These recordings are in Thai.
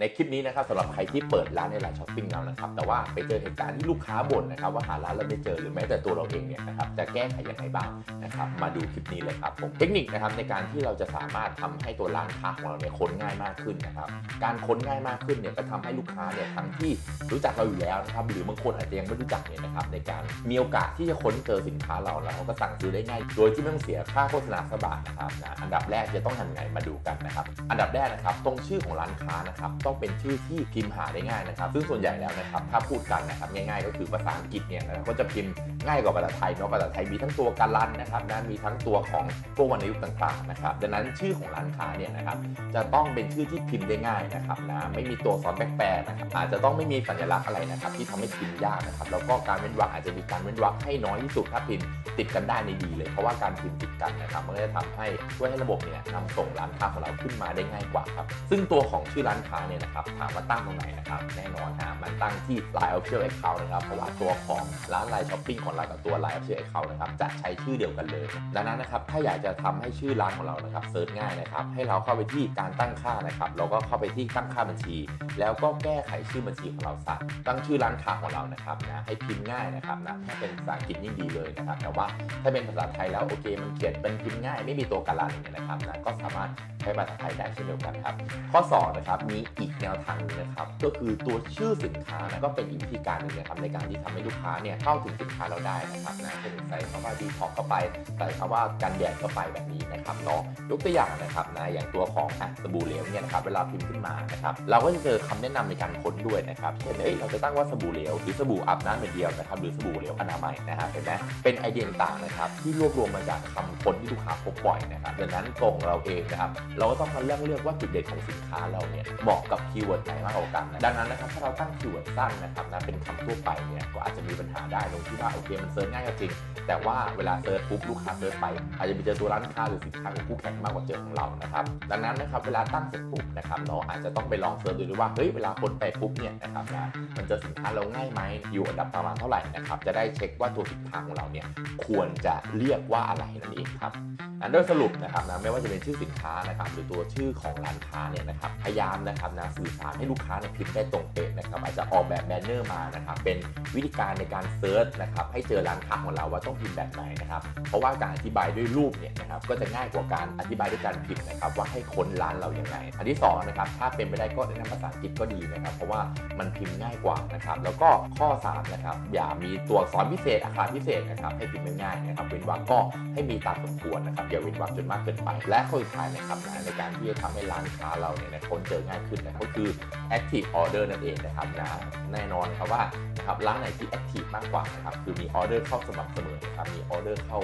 ในคลิปนี้นะครับสำหรับใครที่เปิดร้านในไลน์ช้อปปิ้งแล้วนะครับแต่ว่าไปเจอเหตุการณ์ที่ลูกค้าบ่นนะครับว่าหาร้านเราไม่เจอหรือแม้แต่ตัวเราเองเนี่ยนะครับจะแก้ไขยังไงบ้างนะครับมาดูคลิปนี้เลยครับผมเทคนิคนะครับในการที่เราจะสามารถทำให้ตัวร้านค้าของเราเนี่ยค้นง่ายมากขึ้นนะครับการค้นง่ายมากขึ้นเนี่ยก็ทำให้ลูกค้าเนี่ยทั้งที่รู้จักเราอยู่แล้วนะครับหรือบางคนอาจจะยังไม่รู้จักเนี่ยนะครับในการมีโอกาสที่จะค้นเจอสินค้าเราแล้วเขาก็สั่งซื้อได้ง่าย โดยที่ไม่ต้องเสียค่าโฆษณาสบาทนะครับนะอันดับแรกจะต้องทำไงมาดูกันนะครับอันดับแรกนะครับตรงชื่อของร้านค้านะครับต้องเป็นชื่อที่พิมพ์หาได้ง่ายนะครับ ซึ่งส่วนใหญ่แล้วนะครับถ้าพูดกันนะครับง่ายๆ ก็คือภาษาอังกฤษเนี่ยนะครับก็จะพิมพ์ง่ายกว่าภาษาไทยเนาะภาษาไทยมีทั้งตัวการันนะครับนะมีทั้งตัวของพวกวรรณยุกต์ต่างๆนะครับดังนั้นชื่อของร้านค้าเนี่ยนะครับจะต้องเป็นชื่อที่พิมพ์ได้ง่ายนะครับนะไม่มีตัวซ้อนแปลกๆนะครับอาจจะต้องไม่มีสัญลักษณ์อะไรนะครับที่ทำให้พิมพ์ยากนะครับแล้วก็การเว้นวรรคอาจจะมีการเว้นวรรคให้น้อยที่สุดถ้าพิมพ์ติดกันได้ในดีเลย เพราะว่าการพิมพ์ติดกันนะครับมันก็จะทำให้ช่วยให้ระบบเนี่ยนำส่งร้านค้าของเราขึ้นมาได้ง่ายกว่าครับซึ่งตัวของชื่อร้านค้าเนี่ยนะครับถามว่าตั้งตรงไหนนะครับแน่นอนนะมันตั้งที่ Line Official Account นะครับเพราะว่าตัวของร้าน Line Shopping ของเรากับตัว Line Official Account นะครับจะใช้ชื่อเดียวกันเลย ดังนั้นนะครับถ้าอยากจะทำให้ชื่อร้านของเรานะครับเซิร์ชง่ายนะครับให้เราเข้าไปที่การตั้งค่านะครับแล้วก็เข้าไปที่ตั้งค่าบัญชี แล้วก็แก้ไขชื่อบัญชีของเราซะตั้งชื่อร้านค้าของเรานะครับนะให้พิมพ์ง่ายนะครับนะถ้าเป็นภาษาอังกฤษยิ่งดีเลยนะครับแต่ว่าถ้าเป็นภาษาไทยแล้วโอเคมันเขียนเป็นพิมพ์ง่าย ไม่มีตัวการันเนี่ยนะครับนะก็สามารถใช้ภาษาไทยได้เช่นเดียวกันครับข้อ2นะครับมีอีกแนวทางหนึงนะครับก็คือตัวชื่อสินค้านะก็เป็นอีกวิธีการหนึ่งนะครับในการที่ทำให้ลูกค้าเนี่ยเข้าถึงสินค้าเราได้นะครับนะเช่นใส่คำว่าดีท็อกเข้าไปใส่คำว่ากันแดดเข้าไปแบบนี้นะครับเนาะยกตัวอย่างนะครับนะอย่างตัวของอะสบู่เหลวเนี่ยนะครับเวลาพิมพ์ขึ้นมานะครับเราก็จะเจอคำแนะนำในการค้นด้วยนะครับเช่นเอ้ยเราจะตั้งว่าสบู่เหลวหรือสบู่อาบน้ำเป็นเดียวนะครับหรือสบู่เหลวอนามัยนะฮะเห็นไหมเป็นไอเดียต่างนะครับที่รวบรวมมาจากคำค้นที่ลูกค้าพบบ่อยนะครับดังนั้นตรงเราเองนะครับเราก็ต้องมาเลือกเลือกว่าจุดเด่นของสินค้าเราเนี่ยเหมาะกับคีย์เวิร์ดไหนมากกว่ากันนะดังนั้นนะครับถ้าเราตั้งคีย์เวิร์ดสั้นนะครับนะเป็นคำทั่วไปเนี่ยก็อาจจะมีปัญหาได้ตรงที่ว่าโอเคมันเซิร์ชง่ายก็จริง แต่ว่าเวลาเซิร์ชปุ๊บลูกค้าเซิร์ชไป อาจจะไปเจอตัวร้านค้าหรือสินค้าของคู่แข่งมากกว่าเจอของเรานะครับดังนั้นนะครับเวลาตั้งเสร็จปุ๊บนะครับเราอาจจะต้องไปลองเซิร์ชดูด้วยว่าเฮ้ยเวลาคนไปปุ๊บเนี่ยนะครับนะมันเจอสินค้าเราง่ายไหมอยู่อันดับประมาณเท่าไหร่นะครับจะได้เช็คว่าตัวสินค้าของเราเนี่ยควรจะเรียกว่าอะไรนั่นเองครับอันโดยสรุปนะครับนะไม่ว่าจะเป็นชื่อสินค้านะครับหรือตัวชื่อของร้านค้าเนี่ยนะครับพยายามนะครับนะสื่อสารให้ลูกค้าเนี่ยพิมพ์ได้ตรงเป๊ะนะครับอาจจะออกแบบแบนเนอร์มานะครับเป็นวิธีการในการเซิร์ชนะครับให้เจอร้านค้าของเราว่าต้องพิมพ์แบบไหนนะครับเพราะว่าการอธิบายด้วยรูปเนี่ยนะครับก็จะง่ายกว่าการอธิบายด้วยการพิมพ์นะครับว่าให้ค้นร้านเราอย่างไรอันที่สองนะครับถ้าเป็นไปได้ก็แนะนำภาษาอังกฤษก็ดีนะครับ เพราะว่ามันพิมพ์ง่ายกว่านะครับแล้วก็ข้อสามนะครับอย่ามีตัวอักษรพิเศษอักขระพิเศษนะครับให้พิมพ์ง่ายๆนะครับเว้นวรรคก็ให้มีตามสมควรนะครับอย่าเว้นวรรคจนมากเกินไป และข้อสุดท้ายนะครับในการที่จะทำให้ร้านค้าเราเนี่ยค้นเจอง่ายขึ้นนะก็คือ active order นั่นเองนะครับนะแน่นอนครับว่านะครับร้านไหนที่ active มากกว่านะครับคือมีออเดอร์เข้าสม่ำเสมอนะครับมีออเดอร์เข้า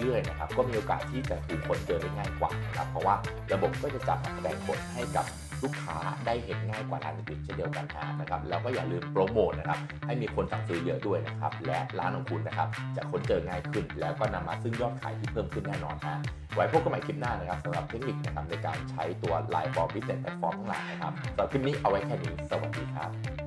เรื่อยๆนะครับก็มีโอกาสที่จะถูกคนเจอได้ง่ายกว่านะครับเพราะว่าระบบก็จะจับแรงผลให้กับ ลูกค้าได้เห็นง่ายกว่าร้านอื่นเช่นเดียวกันนะครับแล้วก็อย่าลืมโปรโมทนะครับให้มีคนสั่งซื้อเยอะด้วยนะครับและร้านของคุณนะครับจะค้นเจอง่ายขึ้น แล้วก็นำมาซึ่งยอดขายที่เพิ่มขึ้นแน่นอนฮะไว้พบกันใหม่คลิปหน้านะครับสำหรับเทคนิคนะครับในการใช้ตัว Line for Business Platform ทั้งหลายนะครับสำหรับคลิปนี้เอาไว้แค่นี้สวัสดีครับ